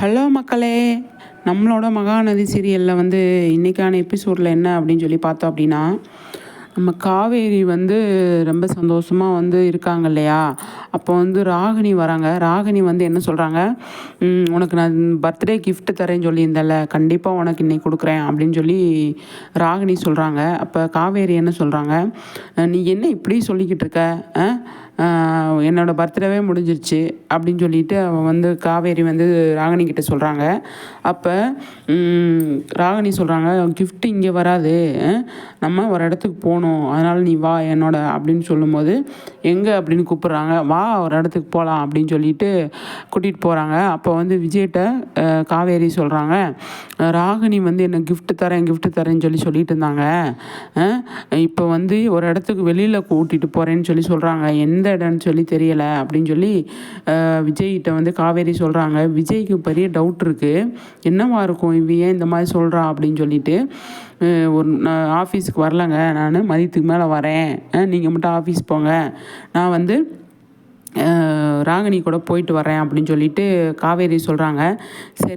Hello மக்களே நம்மளோட மகாநதி சீரியலில் வந்து இன்றைக்கான எபிசோடில் என்ன அப்படின்னு சொல்லி பார்த்தோம் அப்படின்னா நம்ம காவேரி வந்து ரொம்ப சந்தோஷமாக வந்து இருக்காங்க இல்லையா? அப்போ வந்து ராகினி வராங்க. ராகினி வந்து என்ன சொல்கிறாங்க உனக்கு நான் பர்த்டே கிஃப்ட் தரேன்னு சொல்லியிருந்தேன்ல கண்டிப்பாக உனக்கு இன்னைக்கு கொடுக்குறேன் அப்படின்னு சொல்லி ராகினி சொல்கிறாங்க அப்போ காவேரி என்ன சொல்கிறாங்க நீ என்ன இப்படி சொல்லிக்கிட்டு இருக்க? என்னோடய என்னோட பர்த்டேவே முடிஞ்சிருச்சு அப்படின்னு சொல்லிட்டு அவன் வந்து காவேரி வந்து ராகினி கிட்ட சொல்கிறாங்க அப்போ ராகினி சொல்கிறாங்க கிஃப்ட்டு இங்கே வராது. நம்ம ஒரு இடத்துக்கு போகணும். அதனால் நீ வா என்னோட அப்படின்னு சொல்லும்போது எங்கே அப்படின்னு கூப்பிட்றாங்க. வா ஒரு இடத்துக்கு போகலாம் அப்படின்னு சொல்லிட்டு கூட்டிகிட்டு போகிறாங்க அப்போ வந்து விஜய்கிட்ட காவேரி சொல்கிறாங்க ராகினி வந்து என்ன கிஃப்ட்டு தரேன் கிஃப்ட்டு தரேன்னு சொல்லி சொல்லிட்டு இருந்தாங்க. இப்போ வந்து ஒரு இடத்துக்கு வெளியில் கூட்டிகிட்டு போகிறேன்னு சொல்லி சொல்கிறாங்க எந்த இடம்னு சொல்லி தெரியலை அப்படின்னு சொல்லி விஜய்கிட்ட வந்து காவேரி சொல்கிறாங்க விஜய்க்கு பெரிய டவுட் இருக்குது என்னவா இருக்கும்? இவ ஏன் இந்த மாதிரி சொல்கிறா அப்படின்னு சொல்லிட்டு ஒரு நான் ஆஃபீஸுக்கு வரலங்க. நான் மதியத்துக்கு மேலே வரேன். நீங்கள் மட்டும் ஆஃபீஸ் போங்க. நான் வந்து ராகினி கூட போயிட்டு வரேன் அப்படின்னு சொல்லிட்டு காவேரி சொல்கிறாங்க சரி.